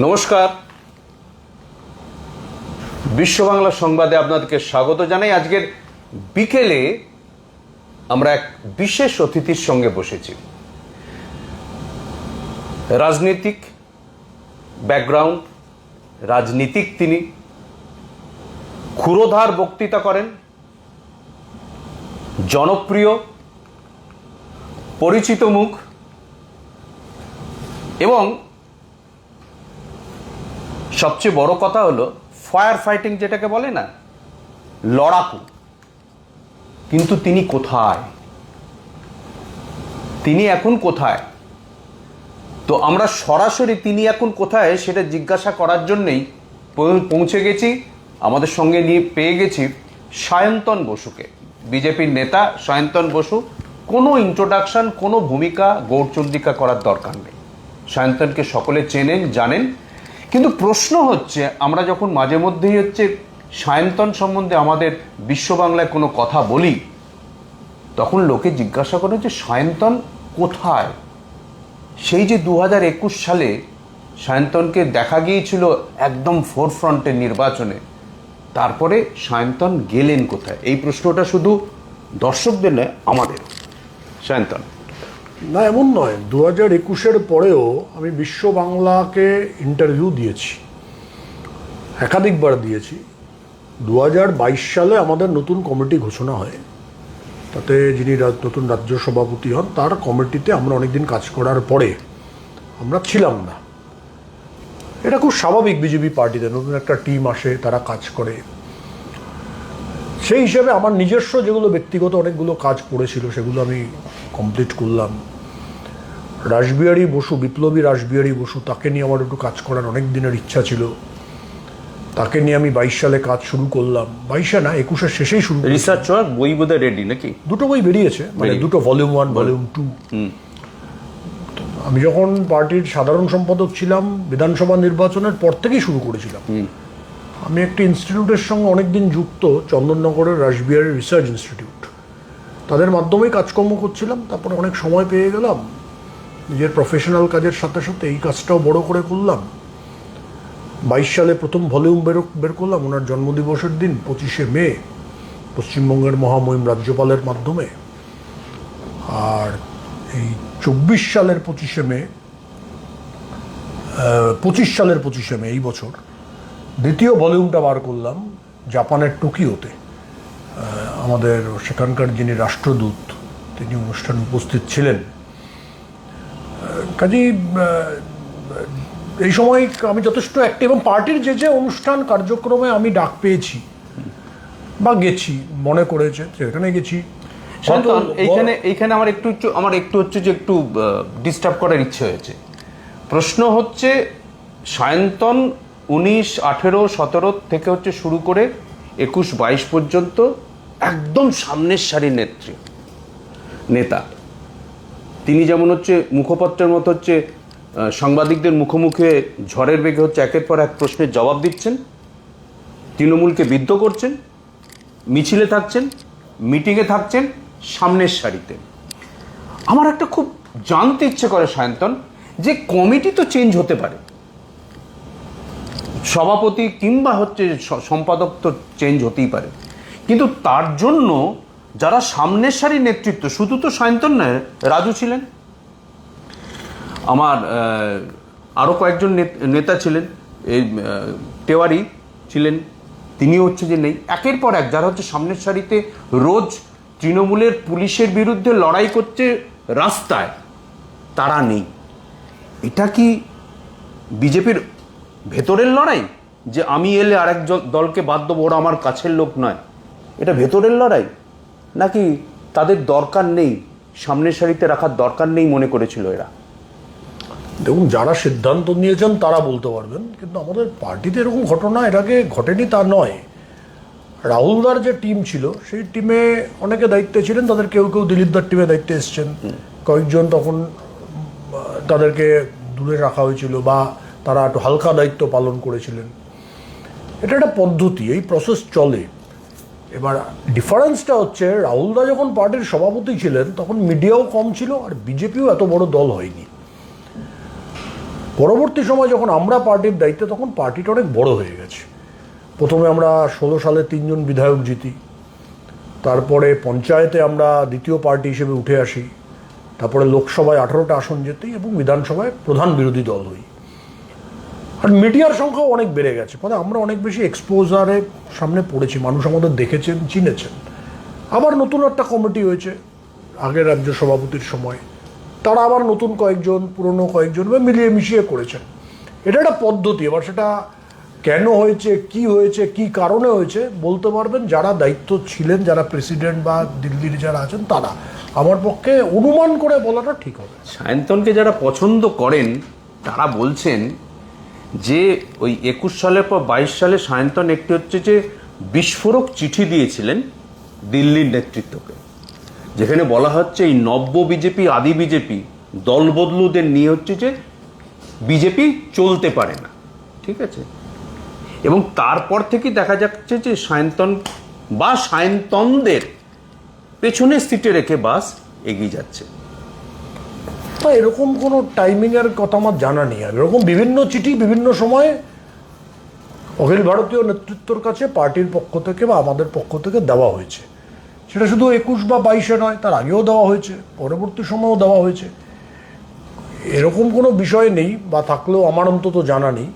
নমস্কার। বিশ্ব বাংলা সংবাদে আপনাদেরকে স্বাগত জানাই। আজকের বিকেলে আমরা এক বিশেষ অতিথির সঙ্গে বসেছি। রাজনৈতিক ব্যাকগ্রাউন্ড রাজনীতিক তিনি। ক্ষুরোধার বক্তৃতা করেন। জনপ্রিয়, পরিচিত মুখ। এবং সবচেয়ে বড় কথা হলো ফায়ার ফাইটিং যেটাকে বলে না, লড়াকু। কিন্তু তিনি কোথায়? তিনি এখন কোথায়? তো আমরা সরাসরি তিনি এখন কোথায় সেটা জিজ্ঞাসা করার জন্যেই পৌঁছে গেছি, আমাদের সঙ্গে নিয়ে পেয়ে গেছি সায়ন্তন বসুকে। বিজেপির নেতা সায়ন্তন বসু, কোনো ইন্ট্রোডাকশন কোনো ভূমিকা, গৌরচন্দ্রিকা করার দরকার নেই। সায়ন্তনকে সকলে চেনেন, জানেন কিন্তু প্রশ্ন হচ্ছে, আমরা যখন মাঝে মধ্যেই হচ্ছে সায়ন্তন সম্বন্ধে আমাদের বিশ্ব বাংলায় কোনো কথা বলি, তখন লোকে জিজ্ঞাসা করে যে সায়ন্তন কোথায়? সেই যে দু হাজার একুশ সালে সায়ন্তনকে দেখা গিয়েছিল একদম ফোরফ্রন্টের নির্বাচনে, তারপরে সায়ন্তন গেলেন কোথায়? এই প্রশ্নটা শুধু দর্শকদের নয়, আমাদের। সায়ন্তন। না, এমন নয়। দু হাজার একুশের পরেও আমি বিশ্ব বাংলাকে ইন্টারভিউ দিয়েছি। একাধিকবার দিয়েছি। দু হাজার বাইশ সালে আমাদের নতুন কমিটি ঘোষণা হয়। তাতে যিনি নতুন রাজ্য সভাপতি হন, তার কমিটিতে আমরা অনেকদিন কাজ করার পরে আমরা ছিলাম না। এটা খুব স্বাভাবিক বিজেপি পার্টিতে, নতুন একটা টিম আসে, তারা কাজ করে। সেই হিসেবে আমার নিজস্ব যেগুলো ব্যক্তিগত অনেকগুলো কাজ পড়েছিল, সেগুলো আমি কমপ্লিট করলাম। রাসবিহারী বসু বিপ্লবী রাসবিহারী বসু তাকে নিয়ে আমার একটু কাজ করার অনেক দিনের ইচ্ছা ছিল। তাকে নিয়ে আমি বাইশ সালে কাজ শুরু করলাম। বাইশে না একুশের শেষেই শুরু রিসার্চ ওয়ার্ক বই বোধহয় রেডি নাকি? দুটো বই বেরিয়েছে মানে দুটো ভলিউম ওয়ান ভলিউম টু আমি যখন পার্টির সাধারণ সম্পাদক ছিলাম বিধানসভা নির্বাচনের পর থেকেই শুরু করেছিলাম। আমি একটি ইনস্টিটিউটের সঙ্গে অনেকদিন যুক্ত চন্দননগরের রাসবিহারী রিসার্চ ইনস্টিটিউট তাদের মাধ্যমেই কাজকর্ম করছিলাম তারপরে অনেক সময় পেয়ে গেলাম। নিজের প্রফেশনাল কাজের সাথে সাথে এই কাজটাও বড় করে করলাম। বাইশ সালে প্রথম ভলিউম বের বের করলাম, ওনার জন্মদিবসের দিন, পঁচিশে মে, পশ্চিমবঙ্গের মহামহিম রাজ্যপালের মাধ্যমে। আর এই চব্বিশ সালের পঁচিশে মে পঁচিশ সালের পঁচিশে মে, এই বছর দ্বিতীয় ভলিউমটা বার করলাম জাপানের টোকিওতে। আমাদের সেখানকার যিনি রাষ্ট্রদূত, তিনি অনুষ্ঠানে উপস্থিত ছিলেন। কাজেই এই সময় আমি যথেষ্ট অ্যাক্টিভ এবং পার্টির যে যে অনুষ্ঠান কার্যক্রমে আমি ডাক পেয়েছি বা গেছি মনে করেছে সেখানে গেছি এইখানে এইখানে আমার একটু আমার একটু হচ্ছে যে একটু ডিস্টার্ব করার ইচ্ছে হয়েছে। প্রশ্ন হচ্ছে সায়ন্তন উনিশ আঠেরো সতেরো থেকে হচ্ছে শুরু করে একুশ বাইশ পর্যন্ত একদম সামনের সারির নেত্রী নেতা। তিনি যেমন হচ্ছে মুখপত্রের মতো হচ্ছে সাংবাদিকদের মুখোমুখে ঝড়ের বেগে হচ্ছে একের পর এক প্রশ্নের জবাব দিচ্ছেন, তৃণমূলকে বিদ্ধ করছেন, মিছিলে থাকছেন, মিটিংয়ে থাকছেন, সামনের সারিতে। আমার একটা খুব জানতে ইচ্ছে করে সায়ন্তন, যে কমিটি তো চেঞ্জ হতে পারে। সভাপতি কিংবা হচ্ছে সম্পাদক তো চেঞ্জ হতেই পারে। কিন্তু তার জন্য যারা সামনের সারির নেতৃত্ব, শুধু তো সায়ন্তন নয়, রাজু ছিলেন। আমার আরও কয়েকজন নেত- ছিলেন। এই তেওয়ারি ছিলেন। তিনি হচ্ছে যে নেই। একের পর এক যারা হচ্ছে সামনের সারিতে রোজ তৃণমূলের পুলিশের বিরুদ্ধে লড়াই করছে রাস্তায়, তারা নেই। এটা কি বিজেপির ভেতরের লড়াই? যে আমি এলে আরেক দলকে বাদ দেবো, ওরা আমার কাছের লোক নয়। এটা ভেতরের লড়াই। নাকি তাদের দরকার নেই সামনের সারিতে রাখার দরকার নেই মনে করেছিল এরা? দেখুন যারা সিদ্ধান্ত নিয়েছেন তারা বলতে পারবেন কিন্তু আমাদের পার্টিতে এরকম ঘটনা আগে ঘটেনি তা নয়। রাহুলদার যে টিম ছিল সেই টিমে অনেকে দায়িত্বে ছিলেন তাদের কেউ কেউ দিলীপদার টিমে দায়িত্বে এসছেন। কয়েকজন তখন তাদেরকে দূরে রাখা হয়েছিল বা তারা একটু হালকা দায়িত্ব পালন করেছিলেন। এটা একটা পদ্ধতি এই প্রসেস চলে। এবার ডিফারেন্সটা হচ্ছে, রাহুলদা যখন পার্টির সভাপতি ছিলেন, তখন মিডিয়াও কম ছিল আর বিজেপিও এত বড় দল হয়নি। পরবর্তী সময় যখন আমরা পার্টির দায়িত্বে, তখন পার্টিটা অনেক বড় হয়ে গেছে। প্রথমে আমরা ষোলো সালে তিনজন বিধায়ক জিতি, তারপরে পঞ্চায়েতে আমরা দ্বিতীয় পার্টি হিসেবে উঠে আসি, তারপরে লোকসভায় আঠারোটা আসন যেতেই এবং বিধানসভায় প্রধান বিরোধী দল হই। আর মিডিয়ার সংখ্যাও অনেক বেড়ে গেছে। ফলে আমরা অনেক বেশি এক্সপোজারে সামনে পড়েছি। মানুষ আমাদের দেখেছেন, চিনেছেন। আবার নতুন একটা কমিটি হয়েছে, আগের রাজ্য সভাপতির সময়। তারা আবার নতুন কয়েকজন, পুরনো কয়েকজন বা মিলিয়ে মিশিয়ে করেছেন। এটা একটা পদ্ধতি। এবার সেটা কেন হয়েছে, কি হয়েছে, কি কারণে হয়েছে, বলতে পারবেন? যারা দায়িত্ব ছিলেন, যারা প্রেসিডেন্ট বা দিল্লির যারা আছেন, তারা। আমার পক্ষে অনুমান করে বলাটা ঠিক হবে। সায়ন্তনকে যারা পছন্দ করেন, তারা বলছেন যে ওই একুশ সালের পর বাইশ সালে সায়ন্তন একটি হচ্ছে যে বিস্ফোরক চিঠি দিয়েছিলেন দিল্লির নেতৃত্বকে, যেখানে বলা হচ্ছে এই নব্য বিজেপি, আদি বিজেপি দলবদলুদের নিয়ে হচ্ছে যে বিজেপি চলতে পারে না, ঠিক আছে? এবং তারপর থেকে দেখা যাচ্ছে যে সায়ন্তন বা সায়ন্তনদের পেছনে সিটে রেখে বাস এগিয়ে যাচ্ছে। তো এরকম কোনো টাইমিংয়ের কথা আমার জানা নেই। আর এরকম বিভিন্ন চিঠি বিভিন্ন সময়ে অখিল ভারতীয় নেতৃত্বর কাছে পার্টির পক্ষ থেকে বা আমাদের পক্ষ থেকে দেওয়া হয়েছে। সেটা শুধু একুশ বা বাইশে নয়, তার আগেও দেওয়া হয়েছে, পরবর্তী সময়েও দেওয়া হয়েছে। এরকম কোনো বিষয় নেই বা থাকলেও আমার অন্তত জানা নেই।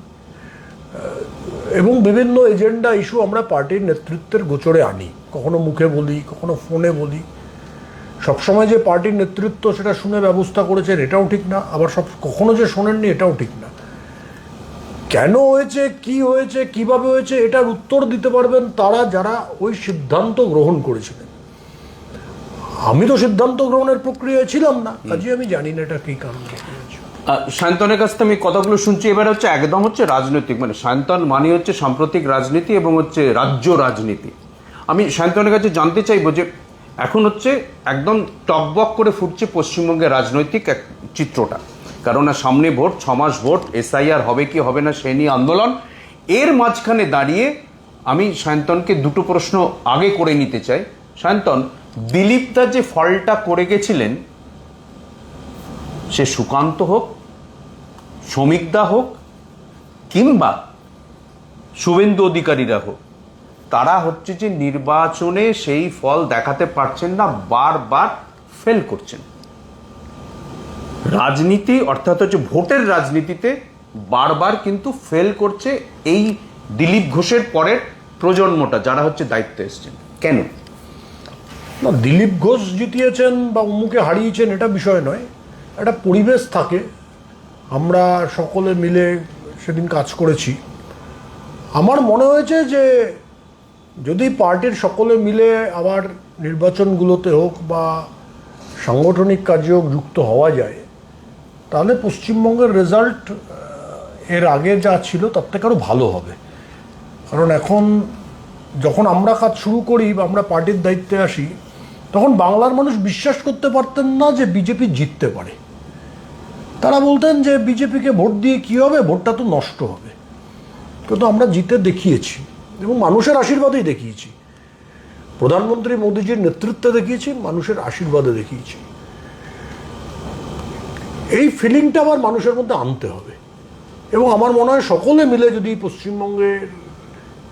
এবং বিভিন্ন এজেন্ডা ইস্যু আমরা পার্টির নেতৃত্বের গোচরে আনি। কখনো মুখে বলি, কখনো ফোনে বলি সবসময় যে পার্টির নেতৃত্ব সেটা শুনে ব্যবস্থা করেছেন এটাও ঠিক না। আবার সব কখনো যে শোনেননি এটাও ঠিক না। কেন হয়েছে কি হয়েছে কীভাবে হয়েছে এটার উত্তর দিতে পারবেন তারা যারা ওই সিদ্ধান্ত গ্রহণ করেছিলেন। আমি তো সিদ্ধান্ত গ্রহণের প্রক্রিয়ায় ছিলাম না কাজে আমি জানি না এটা কি কারণে। সায়ন্তনের কাছ থেকে আমি কথাগুলো শুনছি এবার হচ্ছে একদম হচ্ছে রাজনৈতিক মানে সায়ন্তন মানে হচ্ছে সাম্প্রতিক রাজনীতি এবং হচ্ছে রাজ্য রাজনীতি। আমি সায়ন্তনের কাছে জানতে চাইব যে এখন হচ্ছে একদম টকবক করে ফুটছে পশ্চিমবঙ্গের রাজনৈতিক এক চিত্রটা। কারণ সামনে ভোট, ছ মাস ভোট, এসআইআর হবে কি হবে না সে নিয়ে আন্দোলন। এর মাঝখানে দাঁড়িয়ে আমি সায়ন্তনকে দুটো প্রশ্ন আগে করে নিতে চাই। সায়ন্তন দিলীপ দা যে ফলটা করে গেছিলেন, সে সুকান্ত হোক শ্রমিকদা হোক, কিংবা শুভেন্দু অধিকারীরা হোক তারা হচ্ছে যে নির্বাচনে সেই ফল দেখাতে পারছেন না, বারবার ফেল করছেন। রাজনীতি, অর্থাৎ হচ্ছে ভোটের রাজনীতিতে বারবার কিন্তু ফেল করছে এই দিলীপ ঘোষের পরের প্রজন্মটা, যারা হচ্ছে দায়িত্বে এসছেন। কেন? না, দিলীপ ঘোষ জিতিয়েছেন বা অমুকে হারিয়েছেন এটা বিষয় নয়। একটা পরিবেশ থাকে। আমরা সকলে মিলে সেদিন কাজ করেছি। আমার মনে হয়েছে যে যদি পার্টির সকলে মিলে আবার নির্বাচনগুলোতে হোক বা সাংগঠনিক কাজে হোক যুক্ত হওয়া যায়, তাহলে পশ্চিমবঙ্গের রেজাল্ট এর আগে যা ছিল তার থেকে আরও ভালো হবে। কারণ এখন যখন আমরা কাজ শুরু করি বা আমরা পার্টির দায়িত্বে আসি, তখন বাংলার মানুষ বিশ্বাস করতে পারতেন না যে বিজেপি জিততে পারে। তারা বলতেন যে বিজেপিকে ভোট দিয়ে কী হবে? ভোটটা তো নষ্ট হবে। কিন্তু আমরা জিতে দেখিয়েছি। এবং মানুষের আশীর্বাদেই দেখিয়েছি। প্রধানমন্ত্রী মোদীজির নেতৃত্বে দেখিয়েছি, মানুষের আশীর্বাদে দেখিয়েছি। এই ফিলিংটা আবার মানুষের মধ্যে আনতে হবে। এবং আমার মনে হয় সকলে মিলে যদি পশ্চিমবঙ্গের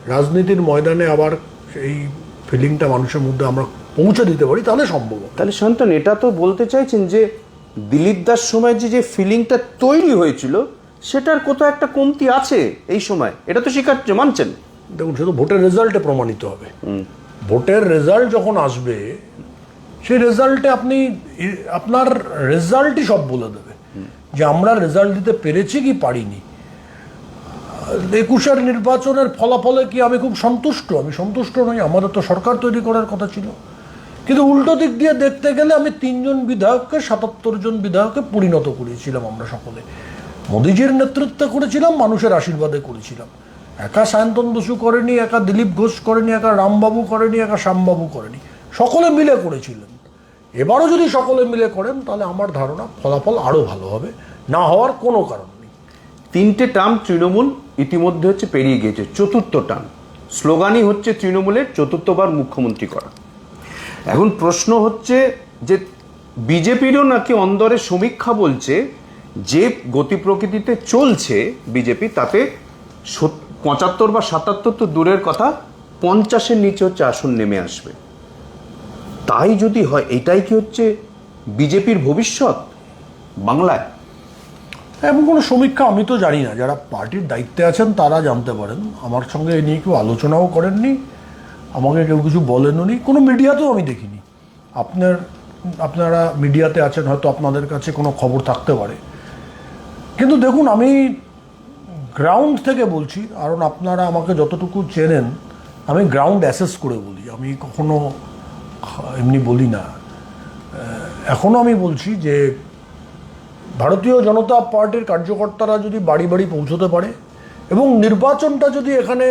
রাজনীতির ময়দানে আবার এই ফিলিংটা মানুষের মধ্যে আমরা পৌঁছে দিতে পারি, তাহলে সম্ভব। তাহলে সন্তান এটা তো বলতে চাইছেন যে দিলীপ দাস সময় যে যে ফিলিংটা তৈরি হয়েছিল, সেটার কোথাও একটা কমতি আছে এই সময়। এটা তো স্বীকার মানছেন? দেখুন সে তো ভোটের রেজাল্টে প্রমাণিত হবে। ভোটের রেজাল্ট যখন আসবে সেই রেজাল্টে আপনি আপনার রেজাল্টই সব বলে দেবে। যে আমরা রেজাল্ট দিতে পেরেছি কি পারিনি। একুশের নির্বাচনের ফলাফলে কি আমি খুব সন্তুষ্ট? আমি সন্তুষ্ট নই আমাদের তো সরকার তৈরি করার কথা ছিল। কিন্তু উল্টো দিক দিয়ে দেখতে গেলে আমি তিনজন বিধায়ককে সাতাত্তর জন বিধায়ককে পরিণত করেছিলাম আমরা সকলে। মোদিজির নেতৃত্বে করেছিলাম মানুষের আশীর্বাদে করেছিলাম। একা সায়ন্তন বসু করেনি, একা দিলীপ ঘোষ করেনি, একা রামবাবু করেনি, একা শ্যামবাবু করেনি। সকলে মিলে করেছিলেন। এবারও যদি সকলে মিলে করেন, তাহলে আমার ধারণা ফলাফল আরও ভালো হবে। না হওয়ার কোনো কারণ নেই। তিনটে টার্ম তৃণমূল ইতিমধ্যে হচ্ছে পেরিয়ে গিয়েছে। চতুর্থ টার্ম। স্লোগানই হচ্ছে তৃণমূলের চতুর্থবার মুখ্যমন্ত্রী করা। এখন প্রশ্ন হচ্ছে যে বিজেপিরও নাকি অন্দরে সমীক্ষা বলছে, যে গতি প্রকৃতিতে চলছে বিজেপি, তাতে সত- পঁচাত্তর বা সাতাত্তর তো দূরের কথা, পঞ্চাশের নিচে হচ্ছে আসন নেমে আসবে। তাই যদি হয়, এটাই কি হচ্ছে বিজেপির ভবিষ্যৎ বাংলায়? এমন কোনো সমীক্ষা আমি তো জানি না। যারা পার্টির দায়িত্বে আছেন, তারা জানতে পারেন। আমার সঙ্গে এ নিয়ে কেউ আলোচনাও করেননি, আমাকে কেউ কিছু বলেনও নি। কোনো মিডিয়াতেও আমি দেখিনি। আপনার, আপনারা মিডিয়াতে আছেন, হয়তো আপনাদের কাছে কোনো খবর থাকতে পারে। কিন্তু দেখুন, আমি গ্রাউন্ড থেকে বলছি, কারণ আপনারা আমাকে যতটুকু চেনেন, আমি গ্রাউন্ড অ্যাসেস করে বলি। আমি কখনো এমনি বলি না। এখনও আমি বলছি যে, ভারতীয় জনতা পার্টির কার্যকর্তারা যদি বাড়ি বাড়ি পৌঁছতে পারে এবং নির্বাচনটা যদি এখানে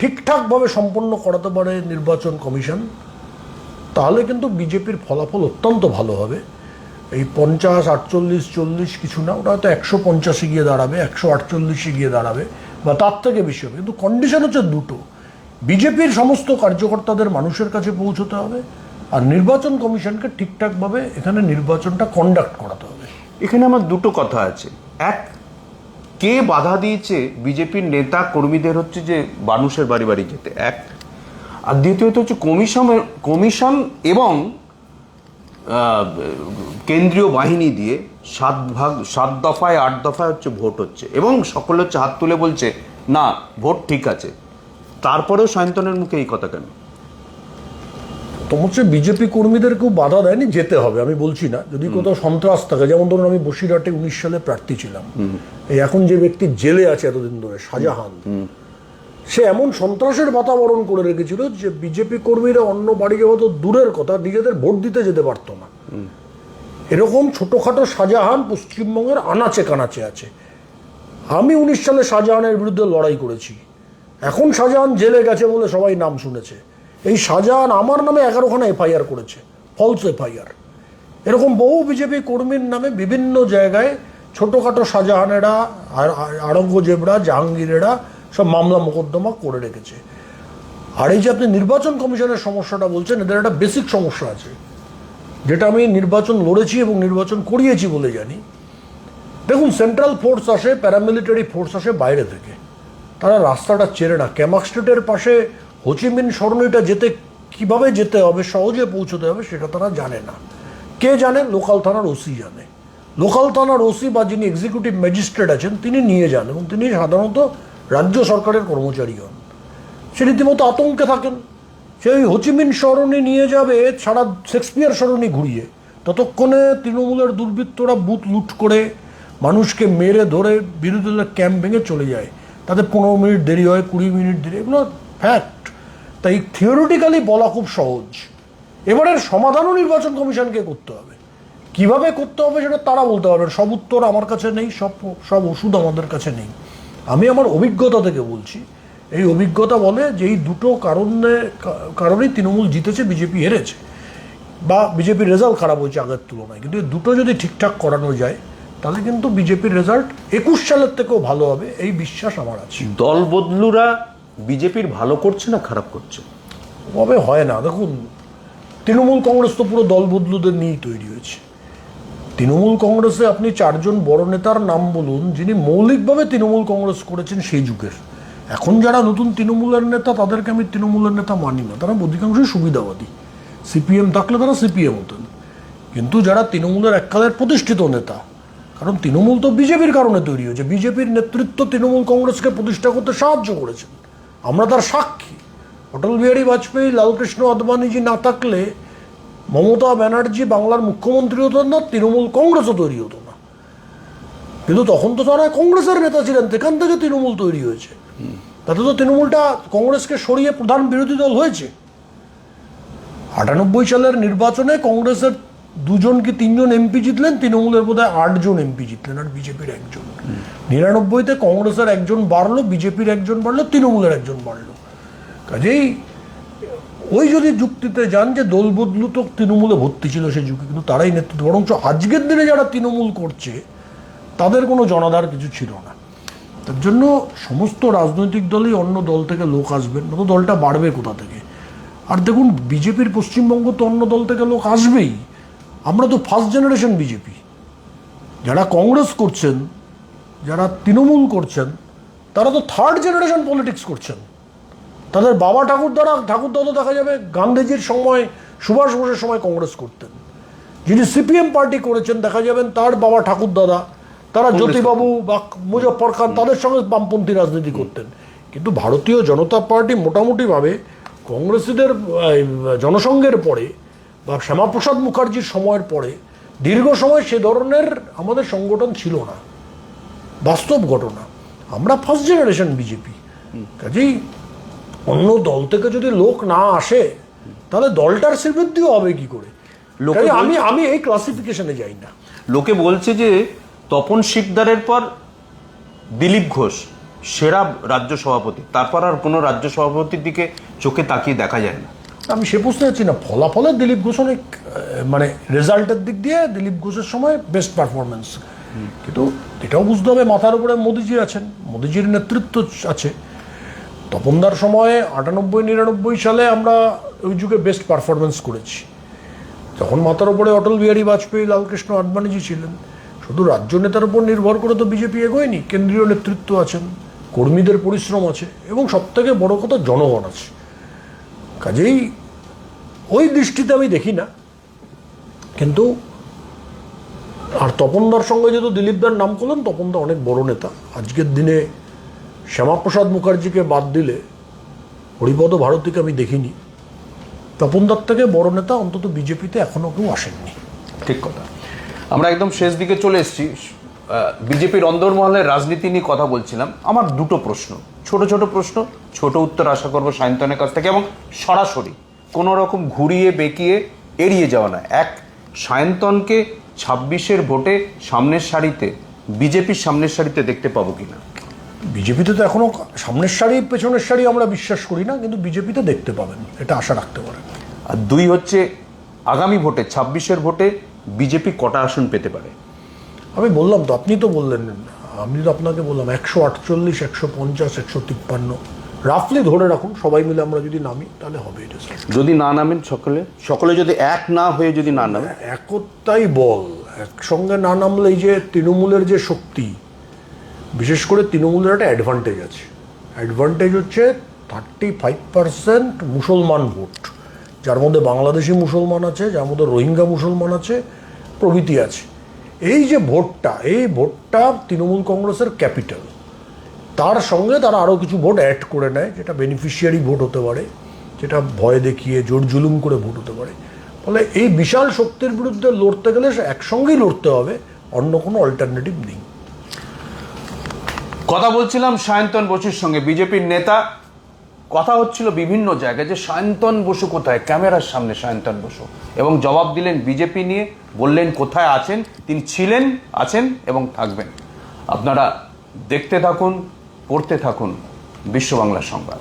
ঠিকঠাকভাবে সম্পন্ন করাতে পারে নির্বাচন কমিশন, তাহলে কিন্তু বিজেপির ফলাফল অত্যন্ত ভালো হবে। এই পঞ্চাশ, আটচল্লিশ, চল্লিশ কিছু না, ওটা হয়তো একশো পঞ্চাশে গিয়ে দাঁড়াবে, একশো আটচল্লিশে গিয়ে দাঁড়াবে, বা তার থেকে বেশি হবে। কিন্তু কন্ডিশন হচ্ছে দুটো। বিজেপির সমস্ত কার্যকর্তাদের মানুষের কাছে পৌঁছতে হবে, আর নির্বাচন কমিশনকে ঠিকঠাকভাবে এখানে নির্বাচনটা কন্ডাক্ট করাতে হবে। এখানে আমার দুটো কথা আছে। এক, কে বাধা দিয়েছে বিজেপির নেতা কর্মীদের হচ্ছে যে মানুষের বাড়ি বাড়ি যেতে? এক, আর দ্বিতীয়ত হচ্ছে কমিশন কমিশন এবং কেন্দ্রীয় বাহিনী দিয়ে সাত ভাগ সাত দফায় আট দফায় হচ্ছে ভোট হচ্ছে। এবং সকলে হচ্ছে হাত তুলে বলছে না ভোট ঠিক আছে। তারপরেও সায়ন্তনের মুখে এই কথা কেন? তো হচ্ছে বিজেপি কর্মীদেরকেও বাধা দেয়নি যেতে হবে আমি বলছি না। যদি কোথাও সন্ত্রাস থাকে যেমন ধরুন আমি বসিরহাটে উনিশ সালে প্রার্থী ছিলাম। এই এখন যে ব্যক্তি জেলে আছে এতদিন ধরে শাহজাহান। সে এমন সন্ত্রাসের বাতাবরণ করে রেখেছিল যে বিজেপি কর্মীরা অন্য বাড়ি যাওয়া তো দূরের কথা নিজেদের ভোট দিতে যেতে পারতো না। এরকম ছোটোখাটো শাহজাহান পশ্চিমবঙ্গের আনাচে কানাচে আছে। আমি উনিশ সালে শাহজাহানের বিরুদ্ধে লড়াই করেছি। এখন শাহজাহান জেলে গেছে বলে সবাই নাম শুনেছে। এই শাহজাহান আমার নামে এগারোখানা এফআইআর করেছে ফলস এফআইআর। এরকম বহু বিজেপি কর্মীর নামে বিভিন্ন জায়গায় ছোটোখাটো শাহজাহানেরা, আর আর- আরঙ্গজেবরা জাহাঙ্গীরেরা সব মামলা মোকদ্দমা করে রেখেছে। আর এই যে আপনি নির্বাচন কমিশনের সমস্যাটা বলছেন, এদের একটা বেসিক সমস্যা আছে। যেটা আমি নির্বাচন লড়েছি এবং নির্বাচন করিয়েছি বলে জানি। দেখুন সেন্ট্রাল ফোর্স আসে প্যারামিলিটারি ফোর্স আসে বাইরে থেকে। তারা রাস্তাটা চেরে না। ক্যামাক স্ট্রিটের পাশে হোচিমিন সরণিটা যেতে কীভাবে যেতে হবে, সহজে পৌঁছতে হবে, সেটা তারা জানে না। কে জানে? লোকাল থানার ওসি জানে। লোকাল থানার ওসি বা যিনি এক্সিকিউটিভ ম্যাজিস্ট্রেট আছেন, তিনি নিয়ে যান এবং তিনি সাধারণত রাজ্য সরকারের কর্মচারী হন সে রীতিমতো আতঙ্কে থাকেন। সে ওই হোচিমিন সরণি নিয়ে যাবে সারা শেক্সপিয়ার সরণি ঘুরিয়ে। ততক্ষণে তৃণমূলের দুর্বৃত্তরা বুথ লুট করে মানুষকে মেরে ধরে বিরোধী দলের ক্যাম্প ভেঙে চলে যায়। তাতে পনেরো মিনিট দেরি হয়, কুড়ি মিনিট দেরি এগুলো ফ্যাক্ট তাই থিওরিটিক্যালি বলা খুব সহজ। এবারের সমাধানও নির্বাচন কমিশনকে করতে হবে। কীভাবে করতে হবে সেটা তারা বলতে পারবেন সব উত্তর আমার কাছে নেই, সব সব ওষুধ আমাদের কাছে নেই। আমি আমার অভিজ্ঞতা থেকে বলছি। এই অভিজ্ঞতা বলে যে এই দুটো কারণে কারণেই তৃণমূল জিতেছে বিজেপি হেরেছে। বা বিজেপির রেজাল্ট খারাপ হয়েছে আগের তুলনায়। কিন্তু এই দুটো যদি ঠিকঠাক করানো যায় তাহলে কিন্তু বিজেপির রেজাল্ট একুশ সালের থেকেও ভালো হবে এই বিশ্বাস আমার আছে। দল বদলুরা বিজেপির ভালো করছে না খারাপ করছে? ওভাবে হয় না। দেখুন তৃণমূল কংগ্রেস তো পুরো দল বদলুদের নিয়েই তৈরি হয়েছে। তৃণমূল কংগ্রেসে আপনি চারজন বড় নেতার নাম বলুন, যিনি মৌলিকভাবে তৃণমূল কংগ্রেস করেছেন সেই যুগের। এখন যারা নতুন তৃণমূলের নেতা, তাদেরকে আমি তৃণমূলের নেতা মানি না। তারা অধিকাংশই সুবিধাবাদী। সিপিএম থাকলে তারা সিপিএম হতেন। কিন্তু যারা তৃণমূলের এককালের প্রতিষ্ঠিত নেতা, কারণ তৃণমূল তো বিজেপির কারণে তৈরি হয়েছে। বিজেপির নেতৃত্ব তৃণমূল কংগ্রেসকে প্রতিষ্ঠা করতে সাহায্য করেছেন। আমরা তার সাক্ষী। অটল বিহারী বাজপেয়ী, লালকৃষ্ণ আদবানিজি না থাকলে মমতা ব্যানার্জি বাংলার মুখ্যমন্ত্রী হতেন না, তৃণমূল কংগ্রেসও তৈরি হতো না। কিন্তু তখন তো তারা কংগ্রেসের নেতা ছিলেন, সেখান থেকে তৃণমূল তৈরি হয়েছে। তাতে তো তৃণমূলটা কংগ্রেসকে সরিয়ে প্রধান বিরোধী দল হয়েছে। আটানব্বই সালের নির্বাচনে কংগ্রেসের দুজন কি তিনজন এমপি জিতলেন, তৃণমূলের বোধহয় আটজন এমপি জিতলেন আর বিজেপির একজন। নিরানব্বইতে কংগ্রেসের একজন বাড়লো, বিজেপির একজন বাড়লো, তৃণমূলের একজন বাড়লো। কাজেই ওই যদি যুক্তিতে যান যে দল বদলু তো তৃণমূলে ভর্তি ছিল সেই যুগে, কিন্তু তারাই নেতৃত্ব, বরঞ্চ আজকের দিনে যারা তৃণমূল করছে, তাদের কোনো জনাধার কিছু ছিল না। তার জন্য সমস্ত রাজনৈতিক দলই অন্য দল থেকে লোক আসবেন নতো দলটা বাড়বে কোথা থেকে? আর দেখুন, বিজেপির পশ্চিমবঙ্গ তো অন্য দল থেকে লোক আসবেই। আমরা তো ফার্স্ট জেনারেশন বিজেপি। যারা কংগ্রেস করছেন, যারা তৃণমূল করছেন, তারা তো থার্ড জেনারেশন পলিটিক্স করছেন। তাদের বাবা ঠাকুরদারা ঠাকুরদাদা দেখা যাবে গান্ধীজির সময় সুভাষ বোসের সময় কংগ্রেস করতেন। যিনি সিপিএম পার্টি করেছেন দেখা যাবেন তার বাবা ঠাকুরদাদা তারা জ্যোতিবাবু বা মুজফর খান তাদের সঙ্গে বামপন্থী রাজনীতি করতেন। কিন্তু ভারতীয় জনতা পার্টি মোটামুটিভাবে কংগ্রেসীদের জনসংঘের পরে বা শ্যামাপ্রসাদ মুখার্জির সময়ের পরে দীর্ঘ সময় সে ধরনের আমাদের সংগঠন ছিল না। বাস্তব ঘটনা। আমরা ফার্স্ট জেনারেশন বিজেপি। কাজেই অন্য দল থেকে যদি লোক না আসে তাহলে দলটার শ্রীবৃদ্ধিও হবে কি করে? লোকে আমি আমি এই ক্লাসিফিকেশনে যাই না। লোকে বলছে যে তপন শিকদারের পর দিলীপ ঘোষ সেরা রাজ্য সভাপতি। তারপর আর কোনো রাজ্য সভাপতির দিকে চোখে তাকিয়ে দেখা যায় না। আমি সে বুঝতে পারছি না ফলাফলে দিলীপ ঘোষ অনেক মানে রেজাল্টের দিক দিয়ে দিলীপ ঘোষের সময় বেস্ট পারফরমেন্স কিন্তু এটাও বুঝতে হবে মাথার উপরে মোদিজি আছেন মোদিজির নেতৃত্ব আছে। তপনদার সময়ে আটানব্বই, নিরানব্বই সালে আমরা ওই যুগে বেস্ট পারফরমেন্স করেছি। তখন মাথার উপরে অটল বিহারী বাজপেয়ী, লালকৃষ্ণ আডবাণীজি ছিলেন, শুধু রাজ্য নেতার উপর নির্ভর করে তো বিজেপি এগোয়নি, কেন্দ্রীয় নেতৃত্ব আছেন, কর্মীদের পরিশ্রম আছে, এবং সবথেকে বড় কথা জনগণ আছে। কাজেই ওই দৃষ্টিতে আমি দেখি না, কিন্তু আর তপনদার সঙ্গে যেহেতু দিলীপদার নাম করলেন তপনদা অনেক বড় নেতা। আজকের দিনে শ্যামাপ্রসাদ মুখার্জিকে বাদ দিলে হরিপদ ভারতীকে আমি দেখিনি। তপনদার দত্তকে বড় নেতা, অন্তত বিজেপিতে এখনও কেউ আসেননি। ঠিক কথা। আমরা একদম শেষ দিকে চলে এসেছি। বিজেপির অন্দরমহলের রাজনীতি নিয়ে কথা বলছিলাম। আমার দুটো প্রশ্ন, ছোট ছোট প্রশ্ন, ছোট উত্তর আশা করব সায়ন্তনের কাছ থেকে এবং সরাসরি কোনো রকম ঘুরিয়ে বেঁকিয়ে এড়িয়ে যাওয়া না এক, সায়ন্তনকে ছাব্বিশের ভোটে সামনের সারিতে, বিজেপির সামনের সারিতে দেখতে পাবো কিনা? বিজেপিতে তো এখনও সামনের সারি পেছনের সারি আমরা বিশ্বাস করি না কিন্তু বিজেপিতে দেখতে পাবেন এটা আশা রাখতে পারেন। আর দুই হচ্ছে আগামী ভোটে ছাব্বিশের ভোটে বিজেপি কটা আসন পেতে পারে? আমি বললাম তো আপনি তো বললেন আমি তো আপনাকে বললাম একশো আটচল্লিশ একশো পঞ্চাশ একশো তিপ্পান্ন রাফলি ধরে রাখুন সবাই মিলে আমরা যদি নামি তাহলে হবে এটা যদি না নামেন সকলে? সকলে যদি এক না হয়ে যদি না নামে? একতাই বল একসঙ্গে না নামলে এই যে তৃণমূলের যে শক্তি বিশেষ করে তৃণমূলের একটা অ্যাডভান্টেজ আছে। অ্যাডভান্টেজ হচ্ছে থার্টি ফাইভ পার্সেন্ট মুসলমান ভোট। যার মধ্যে বাংলাদেশি মুসলমান আছে, যার মধ্যে রোহিঙ্গা মুসলমান আছে, প্রভৃতি আছে। এই যে ভোটটা, এই ভোটটা তৃণমূল কংগ্রেসের ক্যাপিটাল তার সঙ্গে তারা আরও কিছু ভোট অ্যাড করে নেয়, যেটা বেনিফিশিয়ারি ভোট হতে পারে, যেটা ভয় দেখিয়ে, জোর জুলুম করে ভোট হতে পারে। ফলে এই বিশাল শক্তির বিরুদ্ধে লড়তে গেলে একসঙ্গেই লড়তে হবে, অন্য কোনো অল্টারনেটিভ নেই। কথা বলছিলাম সায়ন্তন বসুর সঙ্গে। বিজেপির নেতা, কথা হচ্ছিল বিভিন্ন জায়গায় যে সায়ন্তন বসু কোথায়? ক্যামেরার সামনে সায়ন্তন বসু। এবং জবাব দিলেন বিজেপি নিয়ে, বললেন কোথায় আছেন, তিনি ছিলেন, আছেন এবং থাকবেন। আপনারা দেখতে থাকুন, পড়তে থাকুন বিশ্ব বাংলা সংবাদ।